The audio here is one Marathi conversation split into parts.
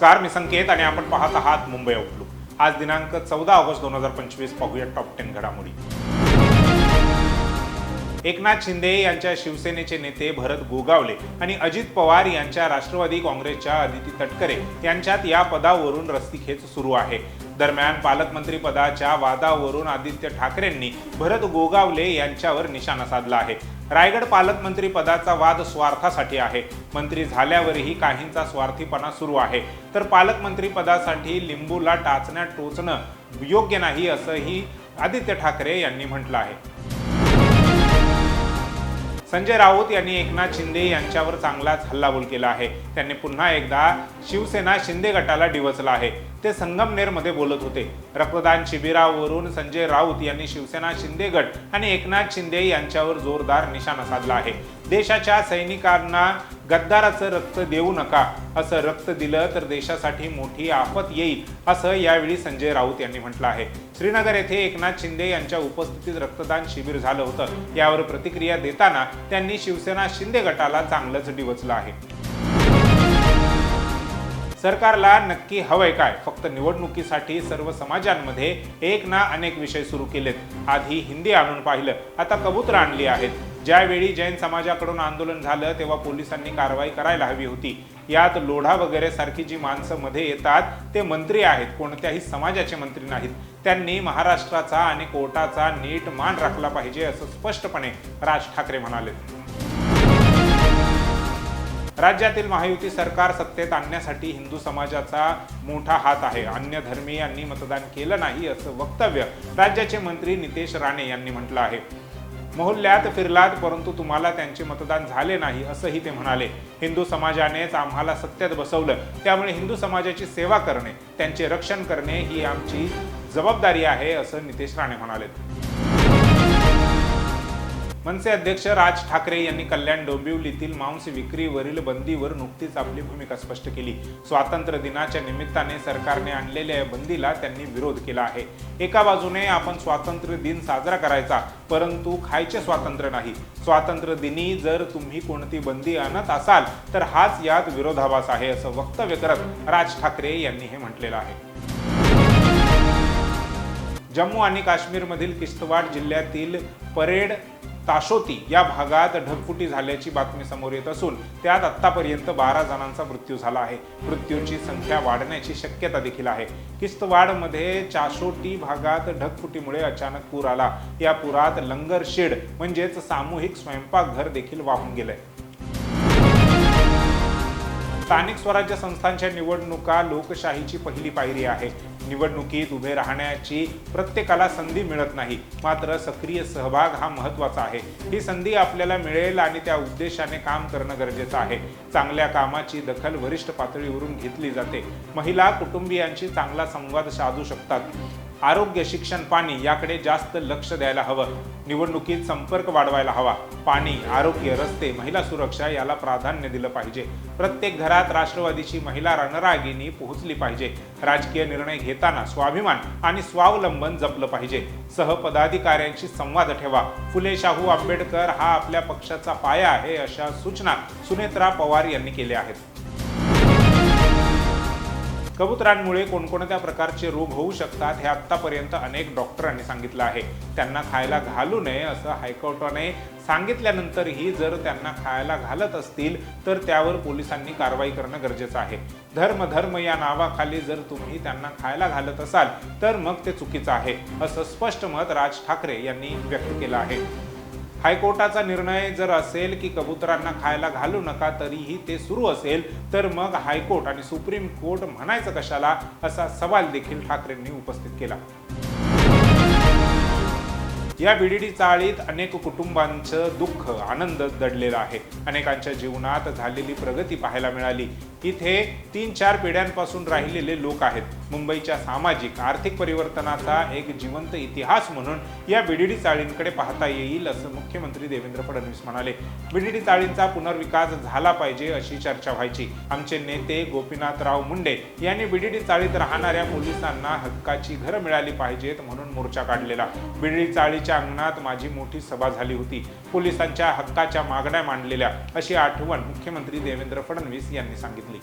नमस्कार मी संकेत आणि आपण पाहत आहात मुंबई आउटलुक आज दिनांक चौदा ऑगस्ट दोन हजार पंचवीस पाहूया टॉप टेन घडामोडी. एकनाथ शिंदे यांच्या शिवसेनेचे नेते भरत गोगावले आणि अजित पवार यांच्या राष्ट्रवादी काँग्रेसच्या अदिती तटकरे यांच्यात या पदावरून रस्तीखेच सुरू आहे. दरम्यान पालकमंत्री पदाच्या वादावरून आदित्य ठाकरेंनी भरत गोगावले यांच्यावर निशाणा साधला आहे. रायगड पालकमंत्री पदाचा वाद स्वार्थासाठी आहे. मंत्री झाल्यावरही काहींचा स्वार्थीपणा सुरू आहे. तर पालकमंत्री पदासाठी लिंबूला टाचण्यात टोचणं योग्य नाही असंही आदित्य ठाकरे यांनी म्हटलं आहे. संजय राऊत यांनी एकनाथ शिंदे यांच्यावर चांगलाच हल्लाबोल केला आहे. त्यांनी पुन्हा एकदा शिवसेना शिंदे गटाला डिवचला आहे. ते संगमनेरमध्ये बोलत होते. रक्तदान शिबिरावरून संजय राऊत यांनी शिवसेना शिंदे गट आणि एकनाथ शिंदे यांच्यावर जोरदार निशाणा साधला आहे. देशाच्या सैनिकांना गद्दाराचं रक्त देऊ नका. असं रक्त दिलं तर देशासाठी मोठी आफत येईल असं यावेळी संजय राऊत यांनी म्हटलं आहे. श्रीनगर येथे एकनाथ शिंदे यांच्या उपस्थितीत रक्तदान शिबिर झालं होतं. यावर प्रतिक्रिया देताना त्यांनी शिवसेना शिंदे गटाला चांगलंच डिवचलं आहे. सरकारला नक्की हवंय काय? फक्त निवडणुकीसाठी सर्व समाजांमध्ये एक ना अनेक विषय सुरू केलेत. आधी हिंदी आणून पाहिलं आता कबूतर आणली आहेत. ज्यावेळी जैन समाजाकडून आंदोलन झालं तेव्हा पोलिसांनी कारवाई करायला हवी होती. यात लोढा वगैरे सारखी जी माणसं मध्ये येतात ते मंत्री आहेत कोणत्याही समाजाचे मंत्री नाहीत. त्यांनी महाराष्ट्राचा आणि कोर्टाचा नीट मान राखला पाहिजे असं स्पष्टपणे राज ठाकरे म्हणाले. राज्यातील महायुती सरकार सत्तेत आणण्यासाठी हिंदू समाजाचा मोठा हात आहे. अन्य धर्मीयांनी मतदान केलं नाही असं वक्तव्य राज्याचे मंत्री नितेश राणे यांनी म्हटलं आहे. मोहल्ल्यात फिरलात परंतु तुम्हाला त्यांचे मतदान झाले नाही असंही ते म्हणाले. हिंदू समाजानेच आम्हाला सत्यात बसवलं. त्यामुळे हिंदू समाजाची सेवा करणे त्यांचे रक्षण करणे ही आमची जबाबदारी आहे असं नितेश राणे म्हणाले मनसे अध्यक्ष राज ठाकरे यांनी कल्याण डोंबिवलीतील मांस विक्रीवरील बंदीवर नुकतीच आपली भूमिका स्पष्ट केली. स्वातंत्र्य दिनाच्या निमित्ताने सरकारने आणलेल्या या बंदीला त्यांनी विरोध केला आहे. एका बाजूने आपण स्वातंत्र्य दिन साजरा करायचा परंतु खायचे स्वातंत्र्य नाही. स्वातंत्र्य दिनी जर तुम्ही कोणती बंदी आणत असाल तर हाच यात विरोधाभास आहे असं वक्तव्य करत राज ठाकरे यांनी हे म्हटलेलं आहे. जम्मू आणि काश्मीरमधील किश्तवाड जिल्ह्यातील परेड ताशोती या भागात ढगफुटी झाल्याची बातमी समोर येत असून त्यात आतापर्यंत बारा जणांचा मृत्यू झाला आहे. मृत्यूंची संख्या वाढण्याची शक्यता देखील आहे. किस्तवाडमध्ये चाशोटी भागात ढगफुटीमुळे अचानक पूर आला. या पुरात लंगर शेड म्हणजेच सामूहिक स्वयंपाकघर देखील वाहून गेलंय स्थानिक स्वराज्य संस्थांच्या निवडणुका लोकशाहीची पहिली पायरी आहे. निवडणुकीत उभे राहण्याची प्रत्येकाला संधी मिळत नाही. मात्र सक्रिय सहभाग हा महत्त्वाचा आहे. ही संधी आपल्याला मिळेल आणि त्या उद्देशाने काम करणं गरजेचं आहे. चांगल्या कामाची दखल वरिष्ठ पातळीवरून घेतली जाते. महिला कुटुंबियांशी चांगला संवाद साधू शकतात. आरोग्य शिक्षण पाणी याकडे जास्त लक्ष द्यायला हवं. निवडणुकीत संपर्क वाढवायला हवा. पाणी आरोग्य रस्ते महिला सुरक्षा याला प्राधान्य दिलं पाहिजे. प्रत्येक घरात राष्ट्रवादीची महिला रणरागिणी पोहोचली पाहिजे. राजकीय निर्णय घेताना स्वाभिमान आणि स्वावलंबन जपलं पाहिजे. सहपदाधिकाऱ्यांशी संवाद ठेवा. फुले शाहू आंबेडकर हा आपल्या पक्षाचा पाया आहे अशा सूचना सुनेत्रा पवार यांनी केल्या आहेत. कबुतरांमुळे कोणकोणत्या प्रकारचे रोग होऊ शकतात हे आतापर्यंत अनेक डॉक्टरांनी सांगितलं आहे. त्यांना खायला घालू नये असं हायकोर्टाने सांगितल्यानंतरही जर त्यांना खायला घालत असतील तर त्यावर पोलिसांनी कारवाई करणं गरजेचं आहे. धर्म धर्म या नावाखाली जर तुम्ही त्यांना खायला घालत असाल तर मग ते चुकीचं आहे असं स्पष्ट मत राज ठाकरे यांनी व्यक्त केलं आहे. हायकोर्टाचा निर्णय जर असेल की कबुतरांना खायला घालू नका तरीही ते सुरू असेल तर मग हायकोर्ट आणि सुप्रीम कोर्ट म्हणायचं कशाला असा सवाल देखील ठाकरेंनी उपस्थित केला. या बीडीडी चाळीत अनेक कुटुंबांचं दुःख आनंद दडलेला आहे. अनेकांच्या जीवनात झालेली प्रगती पाहायला मिळाली. इथे तीन चार पिढ्यांपासून राहिलेले लोक आहेत. मुंबईच्या सामाजिक आर्थिक परिवर्तनाचा एक जिवंत इतिहास म्हणून या बीडीडी चाळींकडे पाहता येईल असं मुख्यमंत्री देवेंद्र फडणवीस म्हणाले. बीडीडी चाळींचा पुनर्विकास झाला पाहिजे अशी चर्चा व्हायची. आमचे नेते गोपीनाथराव मुंडे यांनी बीडीडी चाळीत राहणाऱ्या पोलिसांना हक्काची घरं मिळाली पाहिजेत म्हणून मोर्चा काढलेला. बीडीडी चाळीच्या अंगणात माझी मोठी सभा झाली होती. पोलिसांच्या हक्काच्या मागण्या मांडलेल्या अशी आठवण मुख्यमंत्री देवेंद्र फडणवीस यांनी सांगितली.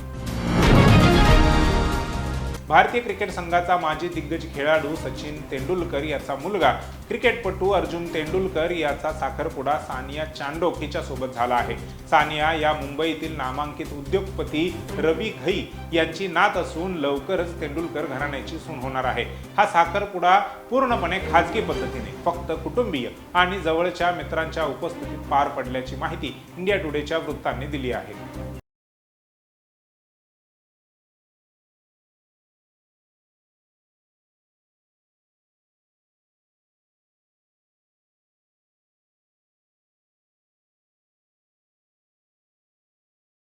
भारतीय क्रिकेट संघाचा माजी दिग्गज खेळाडू सचिन तेंडुलकर याचा मुलगा क्रिकेटपटू अर्जुन तेंडुलकर याचा साखरपुडा सानिया चांडोक हिच्यासोबत झाला आहे. सानिया या मुंबईतील नामांकित उद्योगपती रवी घई यांची नात असून लवकरच तेंडुलकर घराण्याची सून होणार आहे. हा साखरपुडा पूर्णपणे खाजगी पद्धतीने फक्त कुटुंबीय आणि जवळच्या मित्रांच्या उपस्थितीत पार पडल्याची माहिती इंडिया टुडेच्या वृत्तांनी दिली आहे.